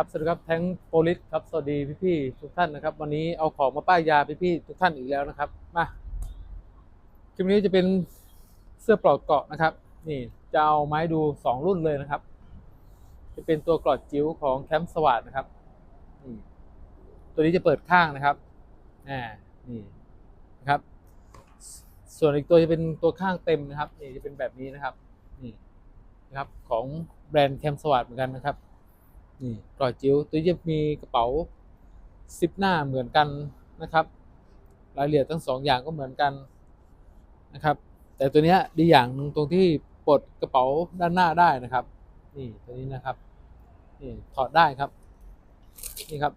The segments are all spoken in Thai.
ครับสวัสดีครับแทงโปลิสครับสวัสดีพี่ๆทุกท่านนะครับ วันนี้เอาของมาป้ายยาพี่ๆทุกท่านอีกแล้วนะครับมาคลิปนี้จะเป็นเสื้อปลอดเกาะนะครับ นี่จะเอาไม้ดูสองรุ่นเลยนะครับ จะเป็นตัวกรอดจิ๋วของแคมป์สวัสดนะครับนี่ตัวนี้จะเปิดข้างนะครับอ่านี่นะครับ ส่วนอีกตัวจะเป็นตัวข้างเต็มนะครับนี่จะเป็นแบบนี้นะครับนี่นะครับของแบรนด์แคมป์สวัสดเหมือนกันนะครับ นี่กรอยจิ๋วตัวนี้จะมีกระเป๋าซิปหน้าเหมือนกันนะครับ รายละเอียดทั้งสองอย่างก็เหมือนกันนะครับ แต่ตัวนี้ดีอย่างหนึ่งตรงที่ปลดกระเป๋าด้านหน้าได้นะครับ นี่ตัวนี้นะครับนี่ถอดได้ครับ นี่ครับ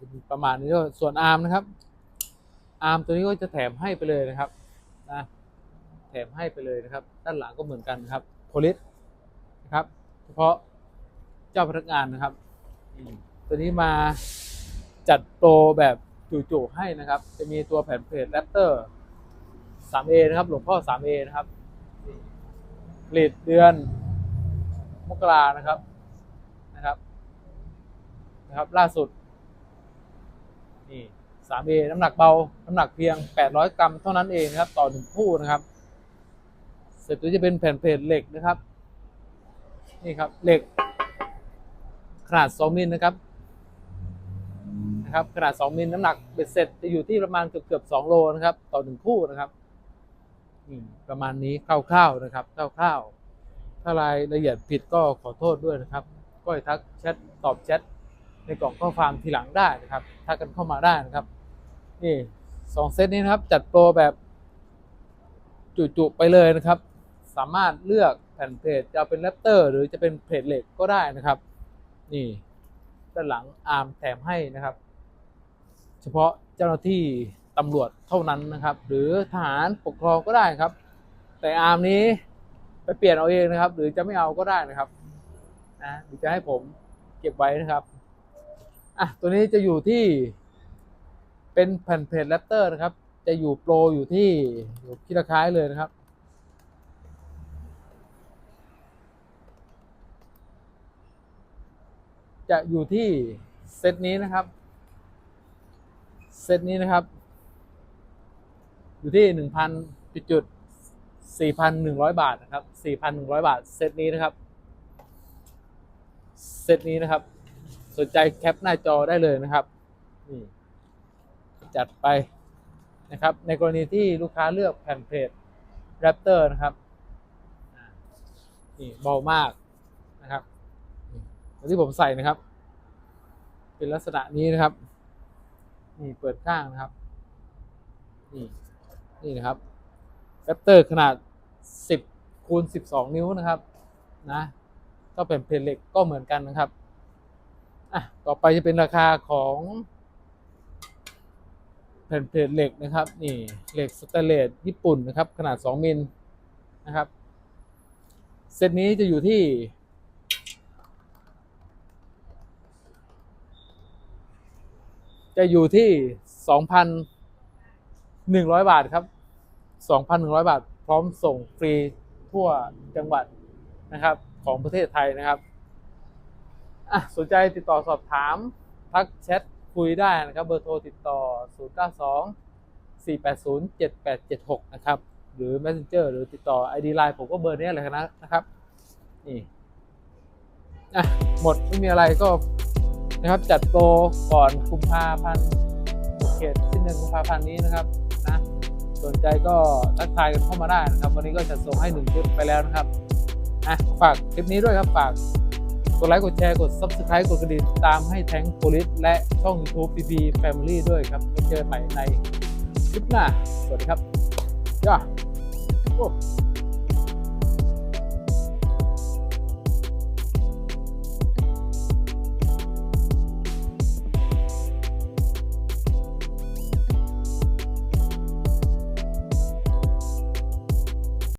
จะประมาณนี้ส่วนอาร์มนะครับ อาร์มตัวนี้ก็จะแถมให้ไปเลยนะครับนะแถมให้ไปเลยนะครับ ด้านหลังก็เหมือนกันครับโพลิสนะครับ เฉพาะ เจ้าพนักงานนะครับ ตัวนี้มาจัดโปรแบบจู่ๆให้นะครับ จะมีตัวแผ่นเพจแรปเตอร์ 3A นะครับ หลวงพ่อ 3A นะครับผลิตเดือนมกรานะครับนะครับ นะครับ ล่าสุด นี่ 3A น้ำหนักเบา น้ำหนักเพียง 800 กรัมเท่านั้นเองนะครับ ต่อหนึ่งคู่นะครับ เสร็จตัวจะเป็นแผ่นเพจเหล็กนะครับ นี่ครับเหล็ก ขนาด 2 มิลนะครับนะครับขนาด 2 มิลน้ำหนักเบ็ดเสร็จจะอยู่ที่ประมาณเกือบเกือบ2โลนะครับ ต่อหนึ่งคู่นะครับประมาณนี้คร่าวๆนะครับคร่าวๆถ้ารายละเอียดผิดก็ขอโทษด้วยนะครับ ก็ทักแชทตอบแชทในกล่องข้อความทีหลังได้นะครับทักกันเข้ามาได้นะครับนี่สองเซตนี้นะครับจัดโปรแบบจุๆไปเลยนะครับ สามารถเลือกแผ่นเพจจะเอาเป็นแรปเตอร์ หรือจะเป็นเพจเหล็กก็ได้นะครับ นี่ ด้านหลังอาร์มแถมให้นะครับ เฉพาะเจ้าหน้าที่ตำรวจเท่านั้นนะครับ หรือทหารปกครองก็ได้ครับ แต่อาร์มนี้ไปเปลี่ยนเอาเองนะครับ หรือจะไม่เอาก็ได้นะครับนะหรือจะให้ผมเก็บไว้นะครับอะตัวนี้จะอยู่ที่เป็นแผ่นเพจแรปเตอร์นะครับ จะอยู่โปรอยู่ที่อยู่ที่ราคาเลยนะครับ จะอยู่ที่เซตนี้นะครับ เซตนี้นะครับ อยู่ที่หนึ่งพันจุดสี่พันหนึ่งร้อยบาทนะครับสี่พันหนึ่งร้อยบาท เซตนี้นะครับ เซตนี้นะครับ สนใจแคปหน้าจอได้เลยนะครับนี่จัดไปนะครับ ในกรณีที่ลูกค้าเลือกแผ่นเพจ Raptor นะครับนี่เบามาก ที่ผมใส่นะครับ เป็นลักษณะนี้นะครับ นี่เปิดข้างนะครับ นี่นี่นะครับ Raptor ขนาด 10คูณ12 นิ้วนะครับ นะ ก็เป็นเพลเหล็กก็เหมือนกันนะครับอะต่อไปจะเป็นราคาของแผ่นเพลทเหล็กนะครับ นี่เหล็กสแตนเลสญี่ปุ่นนะครับ ขนาด 2 มิลนะครับ เซตนี้จะอยู่ที่ จะอยู่ที่ 2,100 บาทครับ 2,100 บาท พร้อมส่งฟรีทั่วจังหวัดนะครับ ของประเทศไทยนะครับอะสนใจติดต่อสอบถาม ทักแชทคุยได้นะครับ เบอร์โทรติดต่อ 092 480 7876 นะครับ หรือ Messenger หรือติดต่อ ID Line ผมก็เบอร์นี้เลยนะนะครับ นี่อะหมดไม่มีอะไรก็ นะครับ จัดโปรก่อนกุมภาพันธ์เขตสิ้นเดือนกุมภาพันธ์นี้นะครับนะสนใจก็ทักทายกันเข้ามาได้นะครับ วันนี้ก็จะส่งให้หนึ่งคลิปไปแล้วนะครับอะฝากคลิปนี้ด้วยครับฝากกดไลค์กดแชร์กด Subscribe กดกระดิ่งตามให้แทงโพลิสและช่อง YouTube PP Family ด้วยครับไปเจอกันใหม่ในคลิปหน้า สวัสดีครับย่า